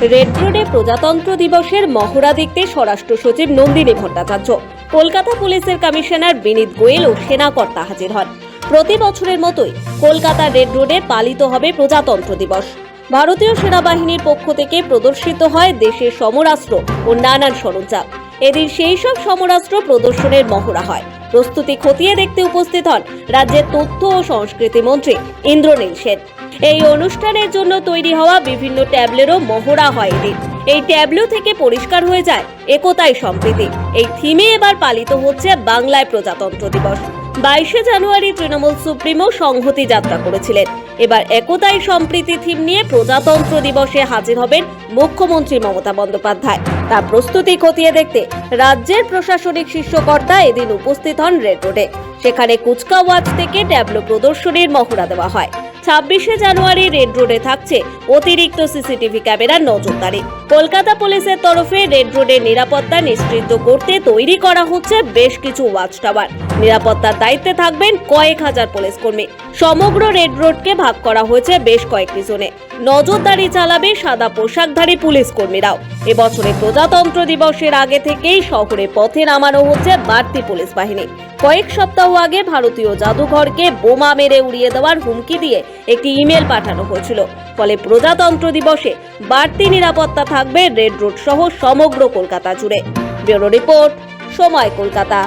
Red রোডে প্রজাতন্ত্র দিবসের মহড়া দেখতে স্বরাষ্ট্র সচিব নন্দিনী ভট্টাচার্য। কলকাতা পুলিশের কমিশনার বিনীত গোয়েল ও সেনাকর্তা হাজির হন। প্রতি বছরের মতোই কলকাতা রেড রোডে পালিত হবে প্রজাতন্ত্র দিবস। ভারতীয় সেনাবাহিনীর পক্ষ থেকে প্রদর্শিত হয় দেশের সমরাস্ত্র ও নানান সরঞ্জাম। এদিন সেই সব সমরাস্ত্র প্রদর্শনের মহড়া হয়। প্রস্তুতি খতিয়ে দেখতে উপস্থিত হন রাজ্যের তথ্য ও সংস্কৃতি মন্ত্রী ইন্দ্রনীল সেন। এই অনুষ্ঠানের জন্য তৈরি হওয়া বিভিন্ন ট্যাবলেরও মহড়া হয় এদিন। এই ট্যাবলো থেকে পরিষ্কার হয়ে যায় একতাই সম্প্রীতি। এই থিমে এবার পালিত হচ্ছে বাংলায় প্রজাতন্ত্র দিবস। বাইশে জানুয়ারি তৃণমূল সুপ্রিমো সংহতি যাত্রা করেছিলেন। এবার একতাই সম্প্রীতি থিম নিয়ে প্রজাতন্ত্র দিবসে হাজির হবেন মুখ্যমন্ত্রী মমতা বন্দ্যোপাধ্যায়। তার প্রস্তুতি খতিয়ে দেখতে রাজ্যের প্রশাসনিক শীর্ষকর্তা এদিন উপস্থিত হন রেড রোডে। সেখানে কুচকাওয়াজ থেকে ট্যাবলো প্রদর্শনীর মহড়া দেওয়া হয়। ছাব্বিশে জানুয়ারি রেড রোডে থাকছে অতিরিক্ত সিসিটিভি ক্যামেরার নজরদারি। কলকাতা পুলিশের তরফে রেড রোডের নিরাপত্তা নিশ্চিত করতে তৈরি করা হচ্ছে বেশ কিছু ওয়াচ টাওয়ার। নিরাপত্তার দায়িত্বে থাকবেন কয়েক হাজার পুলিশ কর্মী। সমগ্র রেড রোডকে ভাগ করা হয়েছে বেশ কয়েকটি জোনে। নজরদারি চালাবে সাদা পোশাকধারী পুলিশ কর্মীরাও। এবছরে প্রজাতন্ত্র দিবসের আগে থেকেই শহরে পথে নামানো হচ্ছে বাড়তি পুলিশ বাহিনী। কয়েক সপ্তাহ আগে ভারতীয় জাদুঘরকে বোমা মেরে উড়িয়ে দেওয়ার হুমকি দিয়ে একটি ইমেল পাঠানো হয়েছিল। ফলে প্রজাতন্ত্র দিবসে বাড়তি নিরাপত্তা থাকবে রেড রোড সহ সমগ্র কলকাতা জুড়ে। ব্যুরো রিপোর্ট, সময় কলকাতা।